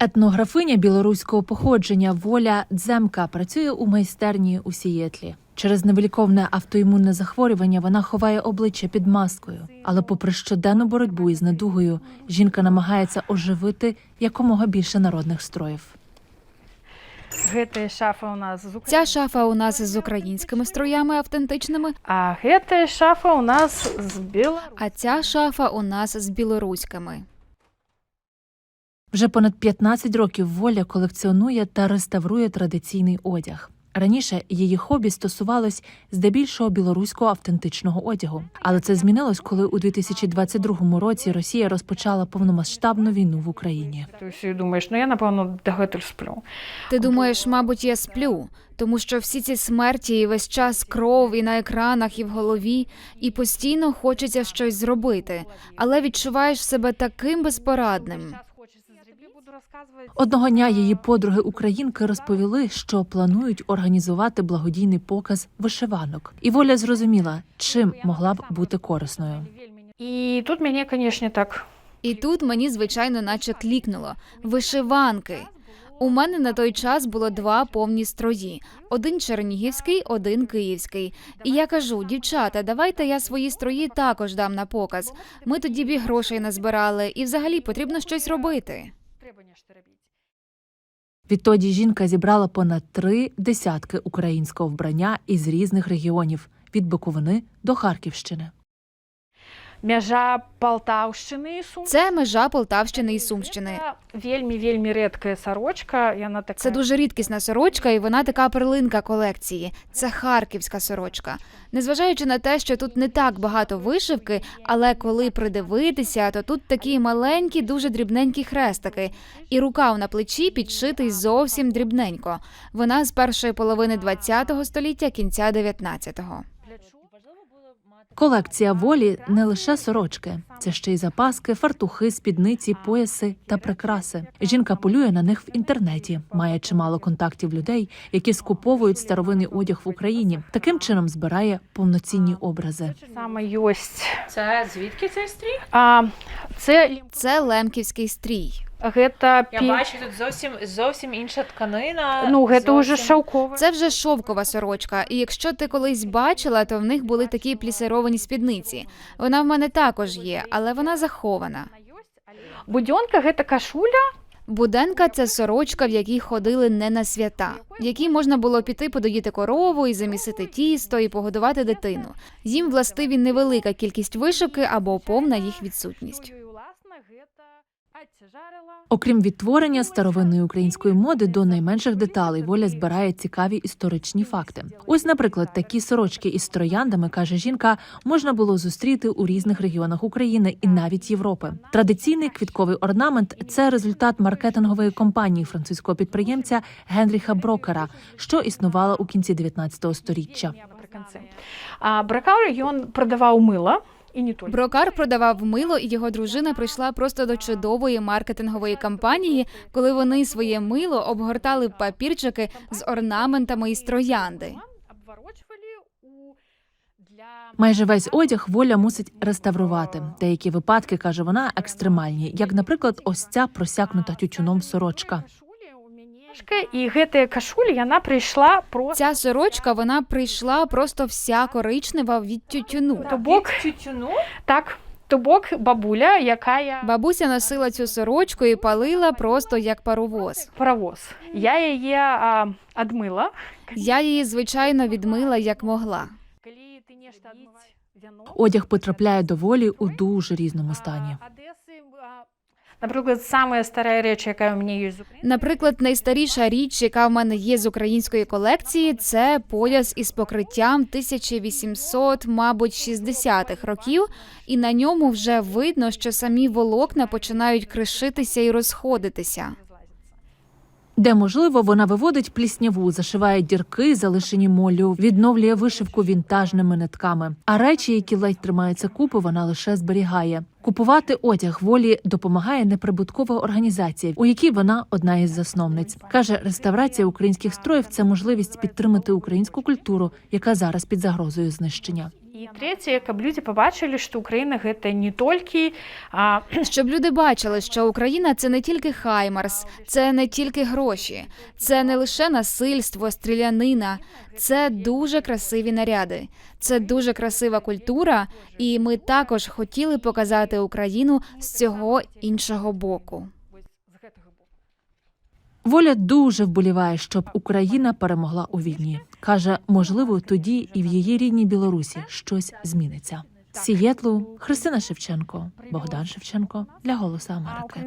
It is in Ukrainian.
Етнографиня білоруського походження Воля Дземка працює у майстерні у Сієтлі. Через невиліковне автоімунне захворювання вона ховає обличчя під маскою. Але, попри щоденну боротьбу із недугою, жінка намагається оживити якомога більше народних строїв. Гэтая шафа у нас з Ця шафа у нас з українськими строями автентичними, А гэтая шафа у нас з біла. а ця шафа у нас з білоруськими. Вже понад 15 років Воля колекціонує та реставрує традиційний одяг. Раніше її хобі стосувалось здебільшого білоруського автентичного одягу, але це змінилось, коли у 2022 році Росія розпочала повномасштабну війну в Україні. Ти всі думаєш, ну я напевно догетель сплю. Ти думаєш, мабуть, я сплю, тому що всі ці смерті і весь час кров і на екранах, і в голові, і постійно хочеться щось зробити, але відчуваєш себе таким безпорадним. Одного дня її подруги українки розповіли, що планують організувати благодійний показ вишиванок, і воля зрозуміла, чим могла б бути корисною. І тут мені, звісно, так. І тут мені, звичайно, наче клікнуло вишиванки. У мене на той час було два повні строї: один чернігівський, один київський. І я кажу: дівчата, давайте я свої строї також дам на показ. Ми тоді б і грошей назбирали, і взагалі потрібно щось робити. Відтоді жінка зібрала понад три десятки українського вбрання із різних регіонів від Буковини до Харківщини. Мяжа Полтавщини і Сум. Це межа Полтавщини і Сумщини. Вельмі вельмі редка сорочка. І вона така. Це дуже рідкісна сорочка, і вона така перлинка колекції. Це харківська сорочка. Незважаючи на те, що тут не так багато вишивки, але коли придивитися, то тут такі маленькі, дуже дрібненькі хрестики, і рукав на плечі підшитий зовсім дрібненько. Вона з першої половини ХХ століття, кінця 19-го. Колекція волі не лише сорочки, це ще й запаски, фартухи, спідниці, пояси та прикраси. Жінка полює на них в інтернеті, має чимало контактів людей, які скуповують старовинний одяг в Україні. Таким чином збирає повноцінні образи. Саме єсть. Це звідки цей стрій? А, це Це лемківський стрій. гэта Я пі- бачу тут зовсім зовсім інша тканина. Ну, гэта уже зовсім- шовкове. Це вже шовкова сорочка. І якщо ти колись бачила, то в них були такі плісировані спідниці. Вона в мене також є, але вона захована. Будьонка гэта кашуля. Буденка це сорочка, в якій ходили не на свята, в якій можна було піти подоїти корову і замісити тісто і погодувати дитину. Їм властиві невелика кількість вишивки або повна їх відсутність. Окрім відтворення старовинної української моди до найменших деталей, воля збирає цікаві історичні факти. Ось, наприклад, такі сорочки із трояндами, каже жінка, можна було зустріти у різних регіонах України і навіть Європи. Традиційний квітковий орнамент це результат маркетингової кампанії французького підприємця Генріха Брокера, що існувала у кінці 19 століття. Бракар ён продавав мило і не тільки. Брокар продавав мило, і його дружина прийшла просто до чудової маркетингової кампанії, коли вони своє мило обгортали в папірчики з орнаментами із троянди. Майже весь одяг воля мусить реставрувати. Деякі випадки каже вона екстремальні, як, наприклад, ось ця просякнута тютюном сорочка. Кашулі мяне і гэтая кашуля яна прийшла про Ця сорочка вона прийшла просто вся коричнева від тютюну. то бок тютюну. так. То бок бабуля, яка Бабуся носила цю сорочку і палила просто як паровоз. паровоз. Я її а, адмила. Я її звичайно відмила як могла. Одяг потрапляє до волі у дуже різному стані. Наприклад, саме стара річ, яка у мене є з України. Наприклад, найстаріша річ, яка в мене є з української колекції, це пояс із покриттям 1800, мабуть, 60-х років, і на ньому вже видно, що самі волокна починають кришитися і розходитися. Де можливо, вона виводить плісняву, зашиває дірки, залишені моллю, відновлює вишивку вінтажними нитками. А речі, які ледь тримаються купи, вона лише зберігає. Купувати одяг волі допомагає неприбуткова організація, у якій вона одна із засновниць. каже, реставрація українських строїв це можливість підтримати українську культуру, яка зараз під загрозою знищення. І третє, каб люди побачили, що Україна гэта не толькі а, Щоб люди бачили, що Україна це не тільки Хаймарс, це не тільки гроші, це не лише насильство, стрілянина, це дуже красиві наряди, це дуже красива культура, і ми також хотіли показати Україну з цього іншого боку. Воля дуже вболіває, щоб Україна перемогла у війні. каже, можливо, тоді і в її рідній Білорусі щось зміниться. Сієтлу Христина Шевченко, Богдан Шевченко для Голосу Америки.